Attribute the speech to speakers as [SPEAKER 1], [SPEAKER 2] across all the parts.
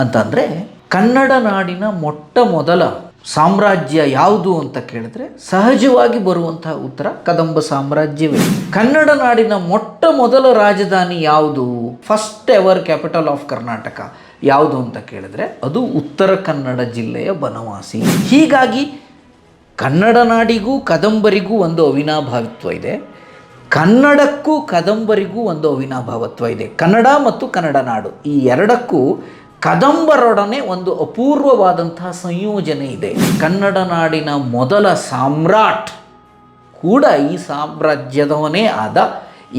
[SPEAKER 1] ಅಂತಂದರೆ ಕನ್ನಡ ನಾಡಿನ ಮೊಟ್ಟ ಮೊದಲ ಸಾಮ್ರಾಜ್ಯ ಯಾವುದು ಅಂತ ಕೇಳಿದ್ರೆ ಸಹಜವಾಗಿ ಬರುವಂತಹ ಉತ್ತರ ಕದಂಬ ಸಾಮ್ರಾಜ್ಯವೇ. ಕನ್ನಡ ನಾಡಿನ ಮೊಟ್ಟ ಮೊದಲ ರಾಜಧಾನಿ ಯಾವುದು? First ever capital of Karnataka ಯಾವುದು ಅಂತ ಕೇಳಿದ್ರೆ ಅದು ಉತ್ತರ ಕನ್ನಡ ಜಿಲ್ಲೆಯ ಬನವಾಸಿ. ಹೀಗಾಗಿ ಕನ್ನಡ ನಾಡಿಗೂ ಕದಂಬರಿಗೂ ಒಂದು ಅವಿನಾಭಾವಿತ್ವ ಇದೆ. ಕನ್ನಡಕ್ಕೂ ಕದಂಬರಿಗೂ ಒಂದು ಅವಿನಾಭಾವತ್ವ ಇದೆ. ಕನ್ನಡ ಮತ್ತು ಕನ್ನಡ ನಾಡು ಈ ಎರಡಕ್ಕೂ ಕದಂಬರೊಡನೆ ಒಂದು ಅಪೂರ್ವವಾದಂತಹ ಸಂಯೋಜನೆ ಇದೆ. ಕನ್ನಡ ನಾಡಿನ ಮೊದಲ ಸಾಮ್ರಾಟ್ ಕೂಡ ಈ ಸಾಮ್ರಾಜ್ಯದವನೇ ಆದ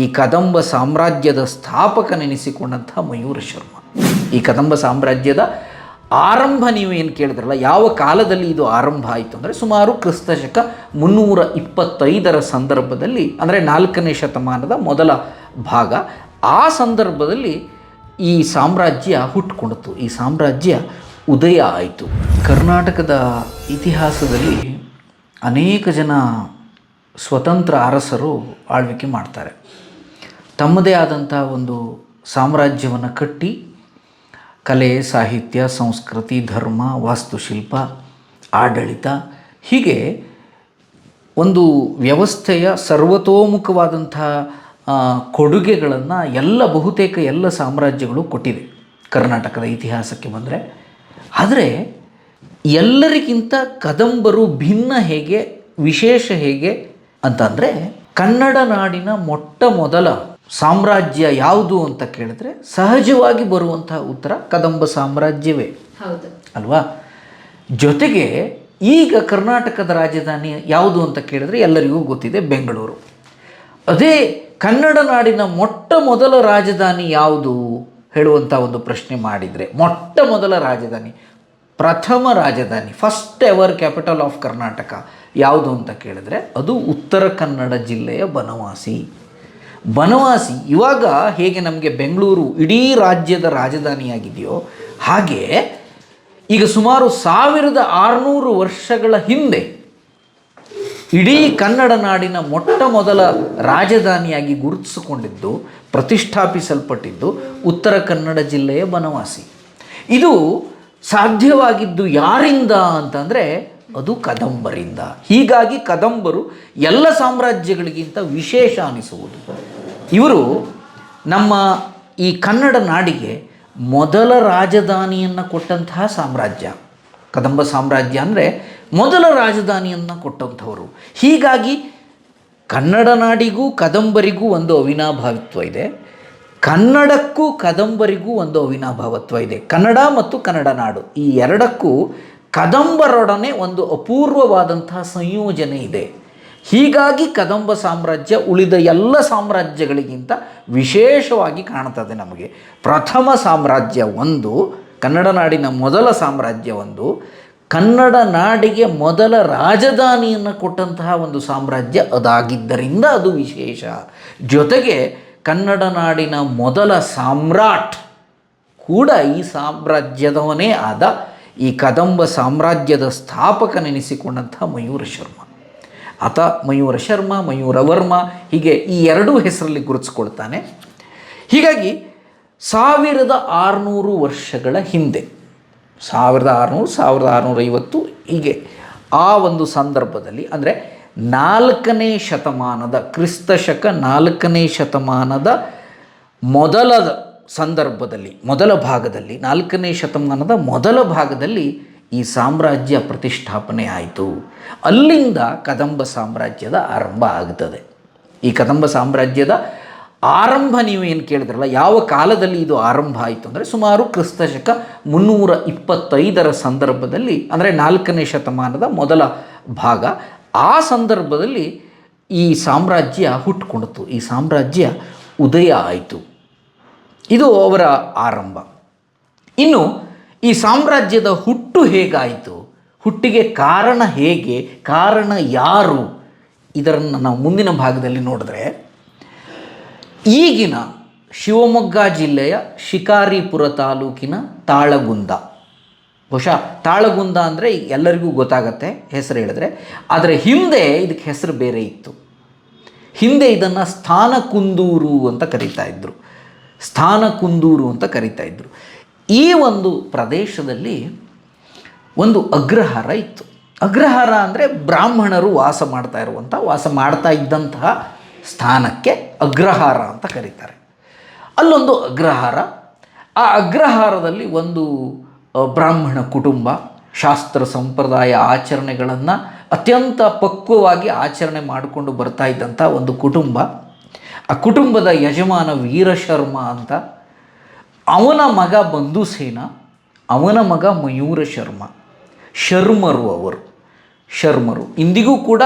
[SPEAKER 1] ಈ ಕದಂಬ ಸಾಮ್ರಾಜ್ಯದ ಸ್ಥಾಪಕನೆನಿಸಿಕೊಂಡಂತಹ ಮಯೂರ ಶರ್ಮ. ಈ ಕದಂಬ ಸಾಮ್ರಾಜ್ಯದ ಆರಂಭ ನೀವು ಏನು ಕೇಳಿದ್ರಲ್ಲ, ಯಾವ ಕಾಲದಲ್ಲಿ ಇದು ಆರಂಭ ಆಯಿತು ಅಂದರೆ ಸುಮಾರು ಕ್ರಿಸ್ತಶಕ ಮುನ್ನೂರ ಇಪ್ಪತ್ತೈದರ ಸಂದರ್ಭದಲ್ಲಿ, ಅಂದರೆ ನಾಲ್ಕನೇ ಶತಮಾನದ ಮೊದಲ ಭಾಗ. ಆ ಸಂದರ್ಭದಲ್ಲಿ ಈ ಸಾಮ್ರಾಜ್ಯ ಹುಟ್ಟಿಕೊಂಡಿತು ಈ ಸಾಮ್ರಾಜ್ಯ ಉದಯ ಆಯಿತು. ಕರ್ನಾಟಕದ ಇತಿಹಾಸದಲ್ಲಿ ಅನೇಕ ಜನ ಸ್ವತಂತ್ರ ಅರಸರು ಆಳ್ವಿಕೆ ಮಾಡ್ತಾರೆ. ತಮ್ಮದೇ ಆದಂಥ ಒಂದು ಸಾಮ್ರಾಜ್ಯವನ್ನು ಕಟ್ಟಿ ಕಲೆ, ಸಾಹಿತ್ಯ, ಸಂಸ್ಕೃತಿ, ಧರ್ಮ, ವಾಸ್ತುಶಿಲ್ಪ, ಆಡಳಿತ ಹೀಗೆ ಒಂದು ವ್ಯವಸ್ಥೆಯ ಸರ್ವತೋಮುಖವಾದಂಥ ಕೊಡುಗೆಗಳನ್ನು ಎಲ್ಲ ಬಹುತೇಕ ಎಲ್ಲ ಸಾಮ್ರಾಜ್ಯಗಳು ಕೊಟ್ಟಿದೆ ಕರ್ನಾಟಕದ ಇತಿಹಾಸಕ್ಕೆ ಬಂದರೆ. ಆದರೆ ಎಲ್ಲರಿಗಿಂತ ಕದಂಬರು ಭಿನ್ನ ಹೇಗೆ ವಿಶೇಷ ಹೇಗೆ ಅಂತಂದರೆ ಕನ್ನಡ ನಾಡಿನ ಮೊಟ್ಟ ಮೊದಲ ಸಾಮ್ರಾಜ್ಯ ಯಾವುದು ಅಂತ ಕೇಳಿದ್ರೆ ಸಹಜವಾಗಿ ಬರುವಂತಹ ಉತ್ತರ ಕದಂಬ ಸಾಮ್ರಾಜ್ಯವೇ. ಅಲ್ವಾ? ಜೊತೆಗೆ ಈಗ ಕರ್ನಾಟಕದ ರಾಜಧಾನಿ ಯಾವುದು ಅಂತ ಕೇಳಿದ್ರೆ ಎಲ್ಲರಿಗೂ ಗೊತ್ತಿದೆ ಬೆಂಗಳೂರು. ಅದೇ ಕನ್ನಡ ನಾಡಿನ ಮೊಟ್ಟ ಮೊದಲ ರಾಜಧಾನಿ ಯಾವುದು? ಹೇಳುವಂಥ ಒಂದು ಪ್ರಶ್ನೆ ಮಾಡಿದರೆ, ಮೊಟ್ಟ ಮೊದಲ ರಾಜಧಾನಿ, ಪ್ರಥಮ ರಾಜಧಾನಿ first ever capital of Karnataka ಯಾವುದು ಅಂತ ಕೇಳಿದ್ರೆ, ಅದು ಉತ್ತರ ಕನ್ನಡ ಜಿಲ್ಲೆಯ ಬನವಾಸಿ. ಬನವಾಸಿ ಇವಾಗ ಹೇಗೆ ನಮಗೆ ಬೆಂಗಳೂರು ಇಡೀ ರಾಜ್ಯದ ರಾಜಧಾನಿಯಾಗಿದೆಯೋ ಹಾಗೆ ಈಗ ಸುಮಾರು ಸಾವಿರದ ಆರುನೂರು ವರ್ಷಗಳ ಹಿಂದೆ ಇಡೀ ಕನ್ನಡ ನಾಡಿನ ಮೊಟ್ಟ ಮೊದಲ ರಾಜಧಾನಿಯಾಗಿ ಗುರುತಿಸಿಕೊಂಡಿದ್ದು, ಪ್ರತಿಷ್ಠಾಪಿಸಲ್ಪಟ್ಟಿದ್ದು ಉತ್ತರ ಕನ್ನಡ ಜಿಲ್ಲೆಯ ಬನವಾಸಿ. ಇದು ಸಾಧ್ಯವಾಗಿದ್ದು ಯಾರಿಂದ ಅಂತಂದರೆ ಅದು ಕದಂಬರಿಂದ. ಹೀಗಾಗಿ ಕದಂಬರು ಎಲ್ಲ ಸಾಮ್ರಾಜ್ಯಗಳಿಗಿಂತ ವಿಶೇಷ ಅನಿಸುವುದು. ಇವರು ನಮ್ಮ ಈ ಕನ್ನಡ ನಾಡಿಗೆ ಮೊದಲ ರಾಜಧಾನಿಯನ್ನು ಕೊಟ್ಟಂತಹ ಸಾಮ್ರಾಜ್ಯ. ಕದಂಬ ಸಾಮ್ರಾಜ್ಯ ಅಂದರೆ ಮೊದಲ ರಾಜಧಾನಿಯನ್ನು ಕೊಟ್ಟಂಥವರು. ಹೀಗಾಗಿ ಕನ್ನಡ ನಾಡಿಗೂ ಕದಂಬರಿಗೂ ಒಂದು ಅವಿನಾಭಾವಿತ್ವ ಇದೆ. ಕನ್ನಡಕ್ಕೂ ಕದಂಬರಿಗೂ ಒಂದು ಅವಿನಾಭಾವತ್ವ ಇದೆ. ಕನ್ನಡ ಮತ್ತು ಕನ್ನಡ ನಾಡು. ಈ ಎರಡಕ್ಕೂ ಕದಂಬರೊಡನೆ ಒಂದು ಅಪೂರ್ವವಾದಂತಹ ಸಂಯೋಜನೆ ಇದೆ. ಹೀಗಾಗಿ ಕದಂಬ ಸಾಮ್ರಾಜ್ಯ ಉಳಿದ ಎಲ್ಲ ಸಾಮ್ರಾಜ್ಯಗಳಿಗಿಂತ ವಿಶೇಷವಾಗಿ ಕಾಣ್ತದೆ ನಮಗೆ. ಪ್ರಥಮ ಸಾಮ್ರಾಜ್ಯ ಒಂದು ಕನ್ನಡ ನಾಡಿನ ಮೊದಲ ಸಾಮ್ರಾಜ್ಯವೊಂದು, ಕನ್ನಡ ನಾಡಿಗೆ ಮೊದಲ ರಾಜಧಾನಿಯನ್ನು ಕೊಟ್ಟಂತಹ ಒಂದು ಸಾಮ್ರಾಜ್ಯ ಅದಾಗಿದ್ದರಿಂದ ಅದು ವಿಶೇಷ. ಜೊತೆಗೆ ಕನ್ನಡ ನಾಡಿನ ಮೊದಲ ಸಾಮ್ರಾಟ್ ಕೂಡ ಈ ಸಾಮ್ರಾಜ್ಯದವನೇ ಆದ ಈ ಕದಂಬ ಸಾಮ್ರಾಜ್ಯದ ಸ್ಥಾಪಕನೆನಿಸಿಕೊಂಡಂತಹ ಮಯೂರ ಶರ್ಮ. ಆತ ಮಯೂರ ಶರ್ಮ, ಮಯೂರ ವರ್ಮ ಹೀಗೆ ಈ ಎರಡೂ ಹೆಸರಲ್ಲಿ ಗುರುತಿಸ್ಕೊಳ್ತಾನೆ. ಹೀಗಾಗಿ ಸಾವಿರದ ಆರುನೂರು ವರ್ಷಗಳ ಹಿಂದೆ, ಸಾವಿರದ ಆರುನೂರು, ಸಾವಿರದ ಆರುನೂರೈವತ್ತು ಹೀಗೆ ಆ ಒಂದು ಸಂದರ್ಭದಲ್ಲಿ ಅಂದರೆ ನಾಲ್ಕನೇ ಶತಮಾನದ, ಕ್ರಿಸ್ತಶಕ ನಾಲ್ಕನೇ ಶತಮಾನದ ಮೊದಲ ಸಂದರ್ಭದಲ್ಲಿ, ಮೊದಲ ಭಾಗದಲ್ಲಿ, ನಾಲ್ಕನೇ ಶತಮಾನದ ಮೊದಲ ಭಾಗದಲ್ಲಿ ಈ ಸಾಮ್ರಾಜ್ಯ ಪ್ರತಿಷ್ಠಾಪನೆ ಆಯಿತು. ಅಲ್ಲಿಂದ ಕದಂಬ ಸಾಮ್ರಾಜ್ಯದ ಆರಂಭ ಆಗ್ತದೆ. ಈ ಕದಂಬ ಸಾಮ್ರಾಜ್ಯದ ಆರಂಭ ನೀವು ಏನು ಕೇಳಿದ್ರಲ್ಲ, ಯಾವ ಕಾಲದಲ್ಲಿ ಇದು ಆರಂಭ ಆಯಿತು ಅಂದರೆ ಸುಮಾರು ಕ್ರಿಸ್ತಶಕ ಮುನ್ನೂರ ಇಪ್ಪತ್ತೈದರ ಸಂದರ್ಭದಲ್ಲಿ, ಅಂದರೆ ನಾಲ್ಕನೇ ಶತಮಾನದ ಮೊದಲ ಭಾಗ. ಆ ಸಂದರ್ಭದಲ್ಲಿ ಈ ಸಾಮ್ರಾಜ್ಯ ಹುಟ್ಟುಕೊಂಡಿತು ಈ ಸಾಮ್ರಾಜ್ಯ ಉದಯ ಆಯಿತು. ಇದು ಅವರ ಆರಂಭ. ಇನ್ನು ಈ ಸಾಮ್ರಾಜ್ಯದ ಹುಟ್ಟು ಹೇಗಾಯಿತು, ಹುಟ್ಟಿಗೆ ಕಾರಣ ಹೇಗೆ, ಕಾರಣ ಯಾರು, ಇದರನ್ನು ನಾವು ಮುಂದಿನ ಭಾಗದಲ್ಲಿ ನೋಡಿದ್ರೆ ಈಗಿನ ಶಿವಮೊಗ್ಗ ಜಿಲ್ಲೆಯ ಶಿಕಾರಿಪುರ ತಾಲೂಕಿನ ತಾಳಗುಂದ. ಬಹುಶಃ ತಾಳಗುಂದ ಅಂದರೆ ಎಲ್ಲರಿಗೂ ಗೊತ್ತಾಗತ್ತೆ ಹೆಸರು ಹೇಳಿದ್ರೆ. ಆದರೆ ಹಿಂದೆ ಇದಕ್ಕೆ ಹೆಸರು ಬೇರೆ ಇತ್ತು. ಹಿಂದೆ ಇದನ್ನು ಸ್ಥಾನಕುಂದೂರು ಅಂತ ಕರೀತಾ ಇದ್ದರು ಸ್ಥಾನಕುಂದೂರು ಅಂತ ಕರೀತಾ ಇದ್ದರು ಈ ಒಂದು ಪ್ರದೇಶದಲ್ಲಿ ಒಂದು ಅಗ್ರಹಾರ ಇತ್ತು. ಅಗ್ರಹಾರ ಅಂದರೆ ಬ್ರಾಹ್ಮಣರು ವಾಸ ಮಾಡ್ತಾ ಇರುವಂಥ ವಾಸ ಮಾಡ್ತಾ ಇದ್ದಂತಹ ಸ್ಥಾನಕ್ಕೆ ಅಗ್ರಹಾರ ಅಂತ ಕರೀತಾರೆ. ಅಲ್ಲೊಂದು ಅಗ್ರಹಾರ, ಆ ಅಗ್ರಹಾರದಲ್ಲಿ ಒಂದು ಬ್ರಾಹ್ಮಣ ಕುಟುಂಬ, ಶಾಸ್ತ್ರ ಸಂಪ್ರದಾಯ ಆಚರಣೆಗಳನ್ನು ಅತ್ಯಂತ ಪಕ್ವವಾಗಿ ಆಚರಣೆ ಮಾಡಿಕೊಂಡು ಬರ್ತಾ ಇದ್ದಂಥ ಒಂದು ಕುಟುಂಬ. ಆ ಕುಟುಂಬದ ಯಜಮಾನ ವೀರಶರ್ಮ ಅಂತ, ಅವನ ಮಗ ಬಂಧುಸೇನ, ಅವನ ಮಗ ಮಯೂರ ಶರ್ಮ ಶರ್ಮರು ಅವರು, ಶರ್ಮರು. ಇಂದಿಗೂ ಕೂಡ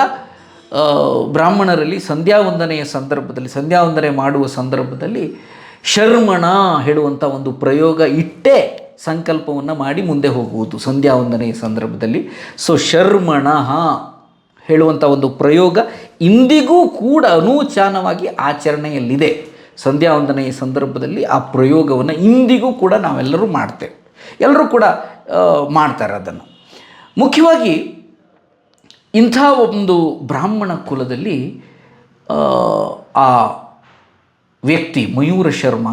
[SPEAKER 1] ಬ್ರಾಹ್ಮಣರಲ್ಲಿ ಸಂಧ್ಯಾ ವಂದನೆಯ ಸಂದರ್ಭದಲ್ಲಿ, ಸಂಧ್ಯಾ ವಂದನೆ ಮಾಡುವ ಸಂದರ್ಭದಲ್ಲಿ ಶರ್ಮಣ ಹೇಳುವಂಥ ಒಂದು ಪ್ರಯೋಗ ಇಟ್ಟೇ ಸಂಕಲ್ಪವನ್ನು ಮಾಡಿ ಮುಂದೆ ಹೋಗುವುದು ಸಂಧ್ಯಾ ವಂದನೆಯ ಸಂದರ್ಭದಲ್ಲಿ. ಸೊ ಶರ್ಮಣ ಹೇಳುವಂಥ ಒಂದು ಪ್ರಯೋಗ ಇಂದಿಗೂ ಕೂಡ ಅನೂಚಾನವಾಗಿ ಆಚರಣೆಯಲ್ಲಿದೆ. ಸಂಧ್ಯಾ ವಂದನೆಯ ಸಂದರ್ಭದಲ್ಲಿ ಆ ಪ್ರಯೋಗವನ್ನು ಇಂದಿಗೂ ಕೂಡ ನಾವೆಲ್ಲರೂ ಮಾಡ್ತೇವೆ. ಎಲ್ಲರೂ ಕೂಡ ಮಾಡ್ತಾರೆ ಅದನ್ನು. ಮುಖ್ಯವಾಗಿ ಇಂಥ ಒಂದು ಬ್ರಾಹ್ಮಣ ಕುಲದಲ್ಲಿ ಆ, ವ್ಯಕ್ತಿ ಮಯೂರ ಶರ್ಮ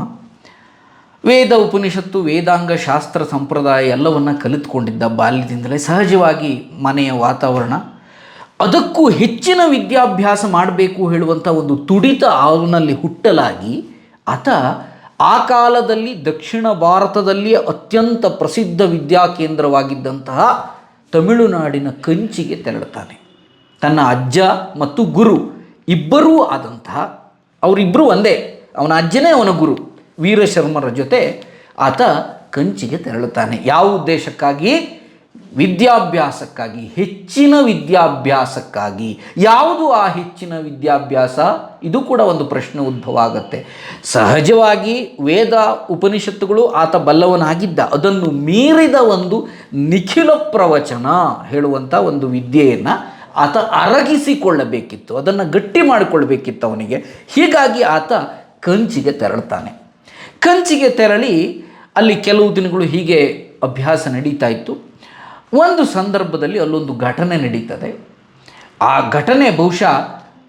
[SPEAKER 1] ವೇದ ಉಪನಿಷತ್ತು ವೇದಾಂಗ ಶಾಸ್ತ್ರ ಸಂಪ್ರದಾಯ ಎಲ್ಲವನ್ನು ಕಲಿತುಕೊಂಡಿದ್ದ ಬಾಲ್ಯದಿಂದಲೇ ಸಹಜವಾಗಿ ಮನೆಯ ವಾತಾವರಣ. ಅದಕ್ಕೂ ಹೆಚ್ಚಿನ ವಿದ್ಯಾಭ್ಯಾಸ ಮಾಡಬೇಕು ಹೇಳುವಂಥ ಒಂದು ತುಡಿತ ಅವನಲ್ಲಿ ಹುಟ್ಟಲಾಗಿ ಆತ ಆ ಕಾಲದಲ್ಲಿ ದಕ್ಷಿಣ ಭಾರತದಲ್ಲಿ ಅತ್ಯಂತ ಪ್ರಸಿದ್ಧ ವಿದ್ಯಾಕೇಂದ್ರವಾಗಿದ್ದಂತಹ ತಮಿಳುನಾಡಿನ ಕಂಚಿಗೆ ತೆರಳುತ್ತಾನೆ. ತನ್ನ ಅಜ್ಜ ಮತ್ತು ಗುರು ಇಬ್ಬರೂ ಆದಂತಹ ಅವರಿಬ್ಬರೂ ಒಂದೇ, ಅವನ ಅಜ್ಜನೇ ಅವನ ಗುರು, ವೀರಶರ್ಮರ ಜೊತೆ ಆತ ಕಂಚಿಗೆ ತೆರಳುತ್ತಾನೆ. ಯಾವ ಉದ್ದೇಶಕ್ಕಾಗಿ? ವಿದ್ಯಾಭ್ಯಾಸಕ್ಕಾಗಿ, ಹೆಚ್ಚಿನ ವಿದ್ಯಾಭ್ಯಾಸಕ್ಕಾಗಿ. ಯಾವುದು ಆ ಹೆಚ್ಚಿನ ವಿದ್ಯಾಭ್ಯಾಸ? ಇದು ಕೂಡ ಒಂದು ಪ್ರಶ್ನೆ ಉದ್ಭವ ಆಗುತ್ತೆ. ಸಹಜವಾಗಿ ವೇದ ಉಪನಿಷತ್ತುಗಳು ಆತ ಬಲ್ಲವನಾಗಿದ್ದ. ಅದನ್ನು ಮೀರಿದ ಒಂದು ನಿಖಿಲ ಪ್ರವಚನ ಹೇಳುವಂಥ ಒಂದು ವಿದ್ಯೆಯನ್ನು ಆತ ಅರಗಿಸಿಕೊಳ್ಳಬೇಕಿತ್ತು. ಅದನ್ನು ಗಟ್ಟಿ ಮಾಡಿಕೊಳ್ಬೇಕಿತ್ತು ಅವನಿಗೆ. ಹೀಗಾಗಿ ಆತ ಕಂಚಿಗೆ ತೆರಳ್ತಾನೆ. ಕಂಚಿಗೆ ತೆರಳಿ ಅಲ್ಲಿ ಕೆಲವು ದಿನಗಳು ಹೀಗೆ ಅಭ್ಯಾಸ ನಡೀತಾ ಇತ್ತು. ಒಂದು ಸಂದರ್ಭದಲ್ಲಿ ಅಲ್ಲೊಂದು ಘಟನೆ ನಡೀತದೆ. ಆ ಘಟನೆ ಬಹುಶಃ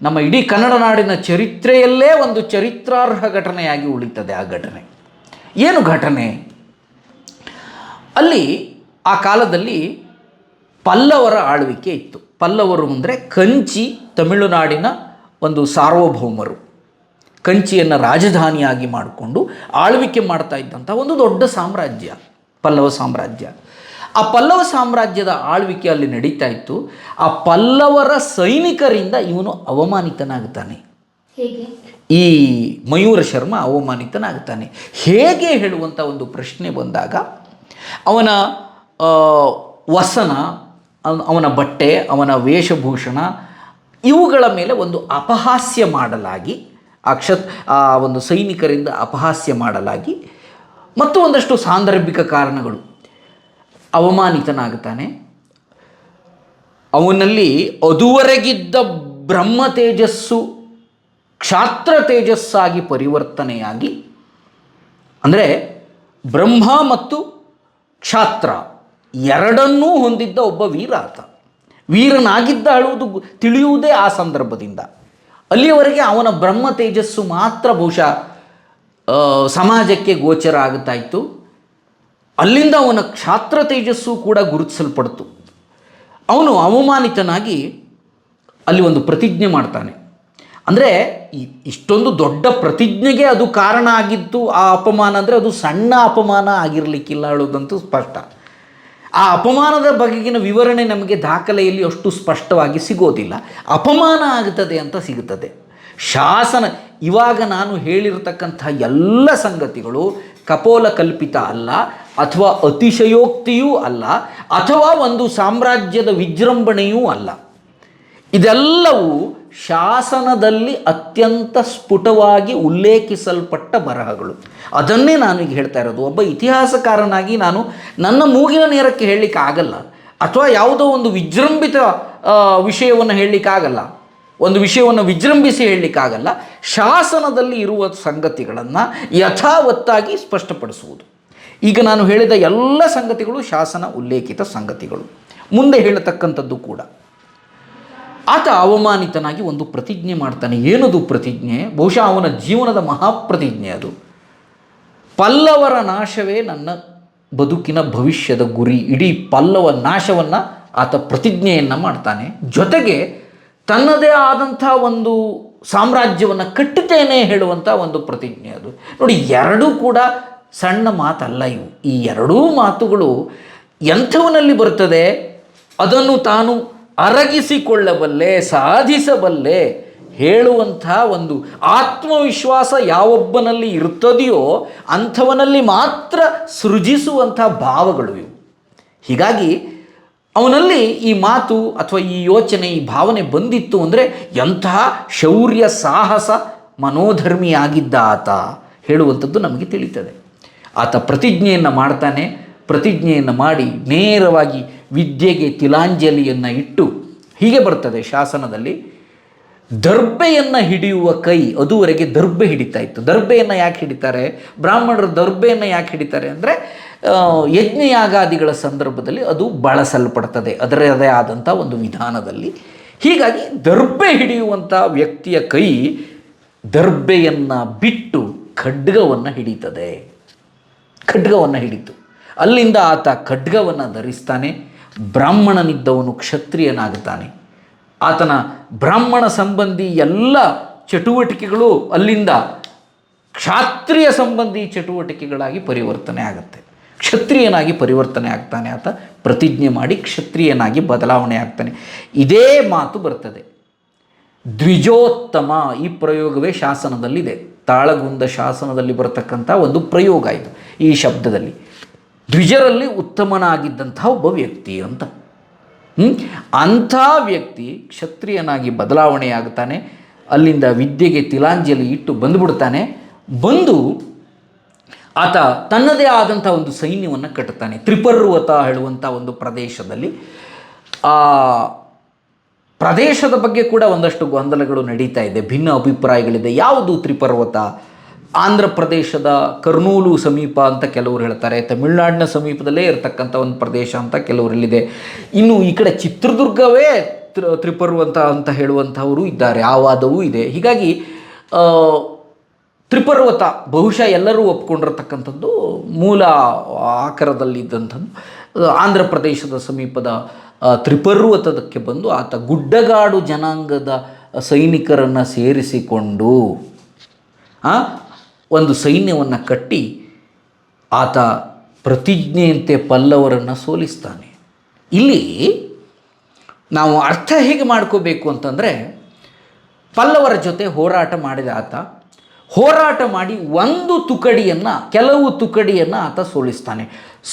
[SPEAKER 1] ನಮ್ಮ ಇಡೀ ಕನ್ನಡ ನಾಡಿನ ಚರಿತ್ರೆಯಲ್ಲೇ ಒಂದು ಚರಿತ್ರಾರ್ಹ ಘಟನೆಯಾಗಿ ಉಳಿತದೆ ಆ ಘಟನೆ. ಏನು ಘಟನೆ? ಅಲ್ಲಿ ಆ ಕಾಲದಲ್ಲಿ ಪಲ್ಲವರ ಆಳ್ವಿಕೆ ಇತ್ತು. ಪಲ್ಲವರು ಅಂದರೆ ಕಂಚಿ ತಮಿಳುನಾಡಿನ ಒಂದು ಸಾರ್ವಭೌಮರು. ಕಂಚಿಯನ್ನು ರಾಜಧಾನಿಯಾಗಿ ಮಾಡಿಕೊಂಡು ಆಳ್ವಿಕೆ ಮಾಡ್ತಾ ಇದ್ದಂಥ ಒಂದು ದೊಡ್ಡ ಸಾಮ್ರಾಜ್ಯ, ಪಲ್ಲವ ಸಾಮ್ರಾಜ್ಯ. ಆ ಪಲ್ಲವ ಸಾಮ್ರಾಜ್ಯದ ಆಳ್ವಿಕೆ ಅಲ್ಲಿ ನಡೀತಾ ಇತ್ತು. ಆ ಪಲ್ಲವರ ಸೈನಿಕರಿಂದ ಇವನು ಅವಮಾನಿತನಾಗ್ತಾನೆ.
[SPEAKER 2] ಹೇಗೆ?
[SPEAKER 1] ಈ ಮಯೂರ ಶರ್ಮ ಅವಮಾನಿತನಾಗ್ತಾನೆ. ಹೇಗೆ ಹೇಳುವಂಥ ಒಂದು ಪ್ರಶ್ನೆ ಬಂದಾಗ ಅವನ ವಸನ ಅವನ- ಅವನ ಬಟ್ಟೆ ಅವನ ವೇಷಭೂಷಣ ಇವುಗಳ ಮೇಲೆ ಒಂದು ಅಪಹಾಸ್ಯ ಮಾಡಲಾಗಿ ಅಕ್ಷತ್ ಆ ಒಂದು ಸೈನಿಕರಿಂದ ಅಪಹಾಸ್ಯ ಮಾಡಲಾಗಿ ಮತ್ತು ಒಂದಷ್ಟು ಸಾಂದರ್ಭಿಕ ಕಾರಣಗಳು. ಅವಮಾನಿತನಾಗುತ್ತಾನೆ ಅವನಲ್ಲಿ ಅದುವರೆಗಿದ್ದ ಬ್ರಹ್ಮ ತೇಜಸ್ಸು ಕ್ಷಾತ್ರ ತೇಜಸ್ಸಾಗಿ ಪರಿವರ್ತನೆಯಾಗಿ, ಅಂದರೆ ಬ್ರಹ್ಮ ಮತ್ತು ಕ್ಷಾತ್ರ ಎರಡನ್ನೂ ಹೊಂದಿದ್ದ ಒಬ್ಬ ವೀರ ಆತ ವೀರನಾಗಿದ್ದ ಅಳುವುದು ತಿಳಿಯುವುದೇ ಆ ಸಂದರ್ಭದಿಂದ. ಅಲ್ಲಿಯವರೆಗೆ ಅವನ ಬ್ರಹ್ಮ ತೇಜಸ್ಸು ಮಾತ್ರ ಬಹುಶಃ ಸಮಾಜಕ್ಕೆ ಗೋಚರ ಆಗುತ್ತಾ ಇತ್ತು. ಅಲ್ಲಿಂದ ಅವನ ಕ್ಷಾತ್ರ ತೇಜಸ್ಸು ಕೂಡ ಗುರುತಿಸಲ್ಪಡ್ತು. ಅವನು ಅವಮಾನಿತನಾಗಿ ಅಲ್ಲಿ ಒಂದು ಪ್ರತಿಜ್ಞೆ ಮಾಡ್ತಾನೆ. ಅಂದರೆ ಇಷ್ಟೊಂದು ದೊಡ್ಡ ಪ್ರತಿಜ್ಞೆಗೆ ಅದು ಕಾರಣ ಆಗಿದ್ದು ಆ ಅಪಮಾನ ಅಂದರೆ ಅದು ಸಣ್ಣ ಅಪಮಾನ ಆಗಿರಲಿಕ್ಕಿಲ್ಲ ಹೇಳೋದಂತೂ ಸ್ಪಷ್ಟ. ಆ ಅಪಮಾನದ ಬಗೆಗಿನ ವಿವರಣೆ ನಮಗೆ ದಾಖಲೆಯಲ್ಲಿ ಅಷ್ಟು ಸ್ಪಷ್ಟವಾಗಿ ಸಿಗೋದಿಲ್ಲ. ಅಪಮಾನ ಆಗುತ್ತದೆ ಅಂತ ಸಿಗುತ್ತದೆ. ಶಾಸನ, ಇವಾಗ ನಾನು ಹೇಳಿರತಕ್ಕಂಥ ಎಲ್ಲ ಸಂಗತಿಗಳು ಕಪೋಲ ಕಲ್ಪಿತ ಅಲ್ಲ. ಅಥವಾ ಅತಿಶಯೋಕ್ತಿಯೂ ಅಲ್ಲ, ಅಥವಾ ಒಂದು ಸಾಮ್ರಾಜ್ಯದ ವಿಜೃಂಭಣೆಯೂ ಅಲ್ಲ. ಇದೆಲ್ಲವೂ ಶಾಸನದಲ್ಲಿ ಅತ್ಯಂತ ಸ್ಫುಟವಾಗಿ ಉಲ್ಲೇಖಿಸಲ್ಪಟ್ಟ ಬರಹಗಳು. ಅದನ್ನೇ ನಾನು ಈಗ ಹೇಳ್ತಾ ಇರೋದು. ಒಬ್ಬ ಇತಿಹಾಸಕಾರನಾಗಿ ನಾನು ನನ್ನ ಮೂಗಿನ ನೇರಕ್ಕೆ ಹೇಳಲಿಕ್ಕೆ ಆಗಲ್ಲ. ಅಥವಾ ಯಾವುದೋ ಒಂದು ವಿಜೃಂಭಿತ ವಿಷಯವನ್ನು ಹೇಳಲಿಕ್ಕಾಗಲ್ಲ ಒಂದು ವಿಷಯವನ್ನು ವಿಜೃಂಭಿಸಿ ಹೇಳಲಿಕ್ಕಾಗಲ್ಲ ಶಾಸನದಲ್ಲಿ ಇರುವ ಸಂಗತಿಗಳನ್ನು ಯಥಾವತ್ತಾಗಿ ಸ್ಪಷ್ಟಪಡಿಸುವುದು. ಈಗ ನಾನು ಹೇಳಿದ ಎಲ್ಲ ಸಂಗತಿಗಳು ಶಾಸನ ಉಲ್ಲೇಖಿತ ಸಂಗತಿಗಳು. ಮುಂದೆ ಹೇಳತಕ್ಕಂಥದ್ದು ಕೂಡ. ಆತ ಅವಮಾನಿತನಾಗಿ ಒಂದು ಪ್ರತಿಜ್ಞೆ ಮಾಡ್ತಾನೆ. ಏನದು ಪ್ರತಿಜ್ಞೆ? ಬಹುಶಃ ಅವನ ಜೀವನದ ಮಹಾಪ್ರತಿಜ್ಞೆ ಅದು. ಪಲ್ಲವರ ನಾಶವೇ ನನ್ನ ಬದುಕಿನ ಭವಿಷ್ಯದ ಗುರಿ. ಇಡೀ ಪಲ್ಲವ ನಾಶವನ್ನು ಆತ ಪ್ರತಿಜ್ಞೆಯನ್ನು ಮಾಡ್ತಾನೆ. ಜೊತೆಗೆ ತನ್ನದೇ ಆದಂಥ ಒಂದು ಸಾಮ್ರಾಜ್ಯವನ್ನು ಕಟ್ಟುತ್ತೇನೆ ಹೇಳುವಂಥ ಒಂದು ಪ್ರತಿಜ್ಞೆ ಅದು. ನೋಡಿ, ಎರಡೂ ಕೂಡ ಸಣ್ಣ ಮಾತಲ್ಲ ಇವು. ಈ ಎರಡೂ ಮಾತುಗಳು ಎಂಥವನಲ್ಲಿ ಬರ್ತದೆ ಅದನ್ನು ತಾನು ಅರಗಿಸಿಕೊಳ್ಳಬಲ್ಲೆ, ಸಾಧಿಸಬಲ್ಲೆ ಹೇಳುವಂಥ ಒಂದು ಆತ್ಮವಿಶ್ವಾಸ ಯಾವೊಬ್ಬನಲ್ಲಿ ಇರುತ್ತದೆಯೋ ಅಂಥವನಲ್ಲಿ ಮಾತ್ರ ಸೃಜಿಸುವಂಥ ಭಾವಗಳು ಇವು. ಹೀಗಾಗಿ ಅವನಲ್ಲಿ ಈ ಮಾತು ಅಥವಾ ಈ ಯೋಚನೆ, ಈ ಭಾವನೆ ಬಂದಿತ್ತು ಅಂದರೆ ಎಂತಹ ಶೌರ್ಯ ಸಾಹಸ ಮನೋಧರ್ಮಿಯಾಗಿದ್ದ ಆತ ಹೇಳುವಂಥದ್ದು ನಮಗೆ ತಿಳಿತದೆ ಆತ ಪ್ರತಿಜ್ಞೆಯನ್ನು ಮಾಡ್ತಾನೆ, ಪ್ರತಿಜ್ಞೆಯನ್ನು ಮಾಡಿ ನೇರವಾಗಿ ವಿದ್ಯೆಗೆ ತಿಲಾಂಜಲಿಯನ್ನು ಇಟ್ಟು ಹೀಗೆ ಬರ್ತದೆ ಶಾಸನದಲ್ಲಿ, ದರ್ಬೆಯನ್ನು ಹಿಡಿಯುವ ಕೈ ಅದುವರೆಗೆ ದರ್ಬೆ ಹಿಡಿತಾ ಇತ್ತು. ದರ್ಬೆಯನ್ನು ಯಾಕೆ ಹಿಡಿತಾರೆ? ಬ್ರಾಹ್ಮಣರು ದರ್ಬೆಯನ್ನು ಯಾಕೆ ಹಿಡಿತಾರೆ ಅಂದರೆ ಯಜ್ಞಯಾಗಾದಿಗಳ ಸಂದರ್ಭದಲ್ಲಿ ಅದು ಬಳಸಲ್ಪಡ್ತದೆ, ಅದರದೇ ಆದಂಥ ಒಂದು ವಿಧಾನದಲ್ಲಿ. ಹೀಗಾಗಿ ದರ್ಬೆ ಹಿಡಿಯುವಂಥ ವ್ಯಕ್ತಿಯ ಕೈ ದರ್ಬೆಯನ್ನು ಬಿಟ್ಟು ಖಡ್ಗವನ್ನು ಹಿಡಿತದೆ. ಖಡ್ಗವನ್ನು ಹಿಡಿತು ಅಲ್ಲಿಂದ ಆತ ಖಡ್ಗವನ್ನು ಧರಿಸ್ತಾನೆ. ಬ್ರಾಹ್ಮಣನಿದ್ದವನು ಕ್ಷತ್ರಿಯನಾಗುತ್ತಾನೆ ಆತನ ಬ್ರಾಹ್ಮಣ ಸಂಬಂಧಿ ಎಲ್ಲ ಚಟುವಟಿಕೆಗಳು ಅಲ್ಲಿಂದ ಕ್ಷಾತ್ರಿಯ ಸಂಬಂಧಿ ಚಟುವಟಿಕೆಗಳಾಗಿ ಪರಿವರ್ತನೆ ಆಗುತ್ತೆ. ಕ್ಷತ್ರಿಯನಾಗಿ ಪರಿವರ್ತನೆ ಆಗ್ತಾನೆ ಆತ. ಪ್ರತಿಜ್ಞೆ ಮಾಡಿ ಕ್ಷತ್ರಿಯನಾಗಿ ಬದಲಾವಣೆ ಆಗ್ತಾನೆ. ಇದೇ ಮಾತು ಬರ್ತದೆ. ದ್ವಿಜೋತ್ತಮ ಈ ಪ್ರಯೋಗವೇ ಶಾಸನದಲ್ಲಿದೆ. ತಾಳಗುಂದ ಶಾಸನದಲ್ಲಿ ಬರತಕ್ಕಂಥ ಒಂದು ಪ್ರಯೋಗ ಇದು ಈ ಶಬ್ದದಲ್ಲಿ. ದ್ವಿಜರಲ್ಲಿ ಉತ್ತಮನಾಗಿದ್ದಂಥ ಒಬ್ಬ ವ್ಯಕ್ತಿ ಅಂತ? ಅಂಥ ವ್ಯಕ್ತಿ ಕ್ಷತ್ರಿಯನಾಗಿ ಬದಲಾವಣೆಯಾಗ್ತಾನೆ, ಅಲ್ಲಿಂದ ವಿದ್ಯೆಗೆ ತಿಲಾಂಜಲಿ ಇಟ್ಟು ಬಂದುಬಿಡ್ತಾನೆ, ಬಂದು ಆತ ತನ್ನದೇ ಆದಂಥ ಒಂದು ಸೈನ್ಯವನ್ನು ಕಟ್ಟುತ್ತಾನೆ. ತ್ರಿಪರ್ವತ ಹೇಳುವಂಥ ಒಂದು ಪ್ರದೇಶದಲ್ಲಿ. ಆ ಪ್ರದೇಶದ ಬಗ್ಗೆ ಕೂಡ ಒಂದಷ್ಟು ಗೊಂದಲಗಳು ನಡೀತಾ ಇದೆ, ಭಿನ್ನ ಅಭಿಪ್ರಾಯಗಳಿದೆ. ಯಾವುದು ತ್ರಿಪರ್ವತ? ಆಂಧ್ರ ಪ್ರದೇಶದ ಕರ್ನೂಲು ಸಮೀಪ ಅಂತ ಕೆಲವರು ಹೇಳ್ತಾರೆ, ತಮಿಳುನಾಡಿನ ಸಮೀಪದಲ್ಲೇ ಇರತಕ್ಕಂಥ ಒಂದು ಪ್ರದೇಶ ಅಂತ ಕೆಲವರಲ್ಲಿದೆ. ಇನ್ನು ಈ ಕಡೆ ಚಿತ್ರದುರ್ಗವೇ ತ್ರಿ- ತ್ರಿಪರ್ವತ ಅಂತ ಹೇಳುವಂಥವರು ಇದ್ದಾರೆ, ಆ ವಾದವೂ ಇದೆ. ಹೀಗಾಗಿ ತ್ರಿಪರ್ವತ ಬಹುಶಃ ಎಲ್ಲರೂ ಒಪ್ಕೊಂಡಿರತಕ್ಕಂಥದ್ದು ಮೂಲ ಆಕಾರದಲ್ಲಿದ್ದಂಥದ್ದು. ಆಂಧ್ರ ಪ್ರದೇಶದ ಸಮೀಪದ ತ್ರಿಪರ್ವತದಕ್ಕೆ ಬಂದು ಆತ ಗುಡ್ಡಗಾಡು ಜನಾಂಗದ ಸೈನಿಕರನ್ನು ಸೇರಿಸಿಕೊಂಡು ಒಂದು ಸೈನ್ಯವನ್ನು ಕಟ್ಟಿ ಆತ ಪ್ರತಿಜ್ಞೆಯಂತೆ ಪಲ್ಲವರನ್ನು ಸೋಲಿಸ್ತಾನೆ. ಇಲ್ಲಿ ನಾವು ಅರ್ಥ ಹೇಗೆ ಮಾಡ್ಕೋಬೇಕು ಅಂತಂದರೆ, ಪಲ್ಲವರ ಜೊತೆ ಹೋರಾಟ ಮಾಡಿದ ಆತ ಹೋರಾಟ ಮಾಡಿ ಒಂದು ತುಕಡಿಯನ್ನು, ಕೆಲವು ತುಕಡಿಯನ್ನು ಆತ ಸೋಲಿಸ್ತಾನೆ.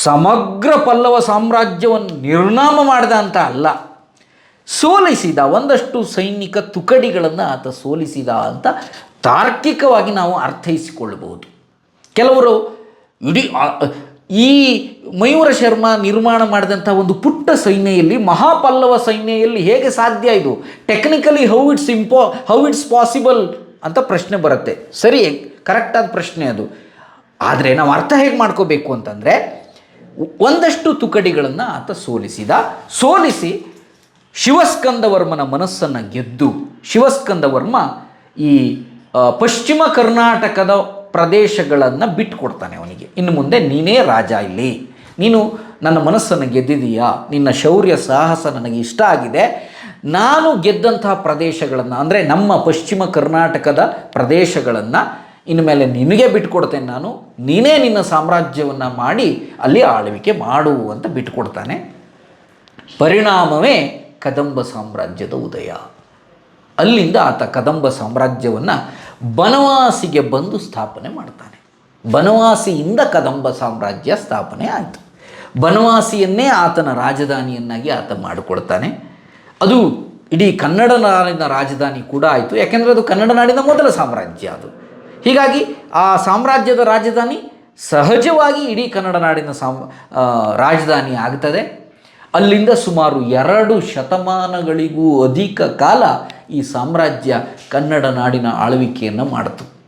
[SPEAKER 1] ಸಮಗ್ರ ಪಲ್ಲವ ಸಾಮ್ರಾಜ್ಯವನ್ನು ನಿರ್ನಾಮ ಮಾಡಿದ ಅಂತ ಅಲ್ಲ, ಸೋಲಿಸಿದ, ಒಂದಷ್ಟು ಸೈನಿಕ ತುಕಡಿಗಳನ್ನು ಆತ ಸೋಲಿಸಿದ ಅಂತ ತಾರ್ಕಿಕವಾಗಿ ನಾವು ಅರ್ಥೈಸಿಕೊಳ್ಳಬಹುದು. ಕೆಲವರು ಇಡೀ ಈ ಮಯೂರ ಶರ್ಮ ನಿರ್ಮಾಣ ಮಾಡಿದಂಥ ಒಂದು ಪುಟ್ಟ ಸೈನ್ಯದಲ್ಲಿ, ಮಹಾಪಲ್ಲವ ಸೈನ್ಯದಲ್ಲಿ ಹೇಗೆ ಸಾಧ್ಯ ಇದು? ಟೆಕ್ನಿಕಲಿ ಹೌ ಇಟ್ಸ್ ಇಂಪಾ ಹೌ ಇಟ್ಸ್ ಪಾಸಿಬಲ್ ಅಂತ ಪ್ರಶ್ನೆ ಬರುತ್ತೆ. ಸರಿ ಕರೆಕ್ಟಾದ ಪ್ರಶ್ನೆ ಅದು. ಆದರೆ ನಾವು ಅರ್ಥ ಹೇಗೆ ಮಾಡ್ಕೋಬೇಕು ಅಂತಂದರೆ, ಒಂದಷ್ಟು ತುಕಡಿಗಳನ್ನು ಆತ ಸೋಲಿಸಿದ. ಸೋಲಿಸಿ ಶಿವಸ್ಕಂದವರ್ಮನ ಮನಸ್ಸನ್ನು ಗೆದ್ದು, ಶಿವಸ್ಕಂದವರ್ಮ ಈ ಪಶ್ಚಿಮ ಕರ್ನಾಟಕದ ಪ್ರದೇಶಗಳನ್ನು ಬಿಟ್ಟುಕೊಡ್ತಾನೆ ಅವನಿಗೆ. ಇನ್ನು ಮುಂದೆ ನೀನೇ ರಾಜ ಇಲ್ಲಿ. ನೀನು ನನ್ನ ಮನಸ್ಸನ್ನು ಗೆದ್ದಿದೀಯಾ? ನಿನ್ನ ಶೌರ್ಯ ಸಾಹಸ ನನಗೆ ಇಷ್ಟ ಆಗಿದೆ. ನಾನು ಗೆದ್ದಂತಹ ಪ್ರದೇಶಗಳನ್ನು, ಅಂದರೆ ನಮ್ಮ ಪಶ್ಚಿಮ ಕರ್ನಾಟಕದ ಪ್ರದೇಶಗಳನ್ನು ಇನ್ನು ಮೇಲೆ ನಿನಗೆ ಬಿಟ್ಕೊಡ್ತೇನೆ ನಾನು, ನೀನೇ ನಿನ್ನ ಸಾಮ್ರಾಜ್ಯವನ್ನು ಮಾಡಿ ಅಲ್ಲಿ ಆಳ್ವಿಕೆ ಮಾಡು ಅಂತ ಬಿಟ್ಕೊಡ್ತಾನೆ. ಪರಿಣಾಮವೇ ಕದಂಬ ಸಾಮ್ರಾಜ್ಯದ ಉದಯ. ಅಲ್ಲಿಂದ ಆತ ಕದಂಬ ಸಾಮ್ರಾಜ್ಯವನ್ನು ಬನವಾಸಿಗೆ ಬಂದು ಸ್ಥಾಪನೆ ಮಾಡ್ತಾನೆ. ಬನವಾಸಿಯಿಂದ ಕದಂಬ ಸಾಮ್ರಾಜ್ಯ ಸ್ಥಾಪನೆ ಆಯಿತು. ಬನವಾಸಿಯನ್ನೇ ಆತನ ರಾಜಧಾನಿಯನ್ನಾಗಿ ಆತ ಮಾಡಿಕೊಡ್ತಾನೆ ಅದು ಇಡೀ ಕನ್ನಡ ನಾಡಿನ ರಾಜಧಾನಿ ಕೂಡ ಆಯಿತು. ಯಾಕೆಂದರೆ ಅದು ಕನ್ನಡ ನಾಡಿನ ಮೊದಲ ಸಾಮ್ರಾಜ್ಯ ಅದು. ಹೀಗಾಗಿ ಆ ಸಾಮ್ರಾಜ್ಯದ ರಾಜಧಾನಿ ಸಹಜವಾಗಿ ಇಡೀ ಕನ್ನಡ ನಾಡಿನ ಸಾಮ್ ರಾಜಧಾನಿ ಆಗ್ತದೆ. ಅಲ್ಲಿಂದ ಸುಮಾರು ಎರಡು ಶತಮಾನಗಳಿಗೂ ಅಧಿಕ ಕಾಲ ಈ ಸಾಮ್ರಾಜ್ಯ ಕನ್ನಡ ನಾಡಿನ ಆಳ್ವಿಕೆಯನ್ನು ಮಾಡಿತು.